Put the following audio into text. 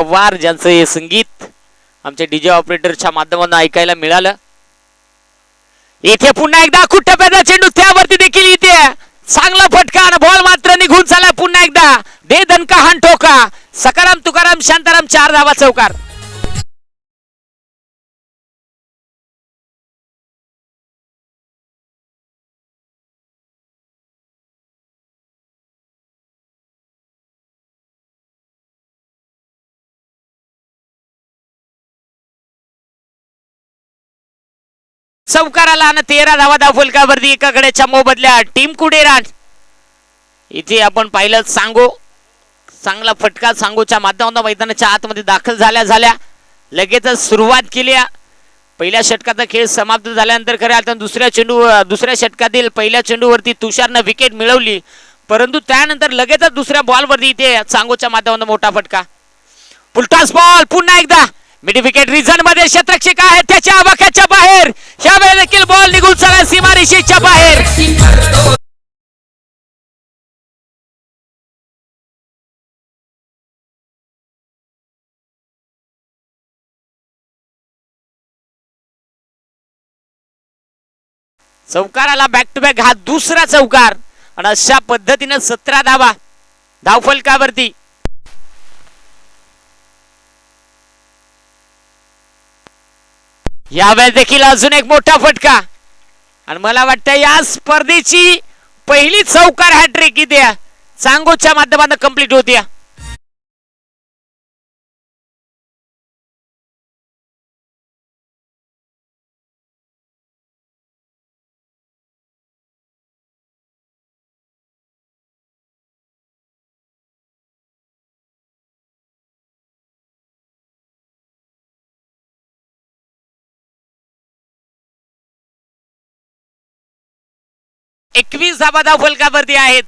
पवार ज्यांचं हे संगीत आमच्या डीजे ऑपरेटरच्या माध्यमातून ऐकायला मिळालं. इथे पुन्हा एकदा कुठ्टप्याचा चेंडू त्यावरती देखील इथे चांगला फटका आणि बॉल मात्र निघून चालला पुन्हा एकदा. दे दणका हान ठोका सकाराम तुकाराम शांताराम चार धावा चौकार. चौकाराला आणि तेरा धावा धाव फलकावरती एकाकडेच्या मोबदल्या. टीम कुडेरान इथे आपण पाहिलं सांगो. चांगला फटका सांगोच्या माध्यमातून मैदानाच्या आतमध्ये दाखल झाल्या झाल्या. लगेचच सुरुवात केली. पहिल्या षटकाचा खेळ समाप्त झाल्यानंतर खरं आता दुसऱ्या चेंडू दुसऱ्या षटकातील पहिल्या चेंडूवरती तुषारनं विकेट मिळवली. परंतु त्यानंतर लगेचच दुसऱ्या बॉलवरती इथे सांगोच्या माध्यमातून मोठा फटका. पुलटास बॉल पुन्हा एकदा. मिडी विकेट रिझनमध्ये क्षेत्रक्षक आहे त्याच्या आवाक्याच्या बाहेर ह्या वेळेला देखील बॉल निघून चला सीमारेषेच्या बाहेर. चौकाराला बॅक टू बॅक हा दुसरा चौकार. आणि अशा पद्धतीनं सतरा धावा. धावफलकावरती. यावेळेस देखील अजून एक मोठा फटका. आणि मला वाटतं या स्पर्धेची पहिली चौकार हॅट्रिक इथे सांगोच्या माध्यमातून कंप्लीट होती एकवीस धाबा धावफलकावरती आहेत.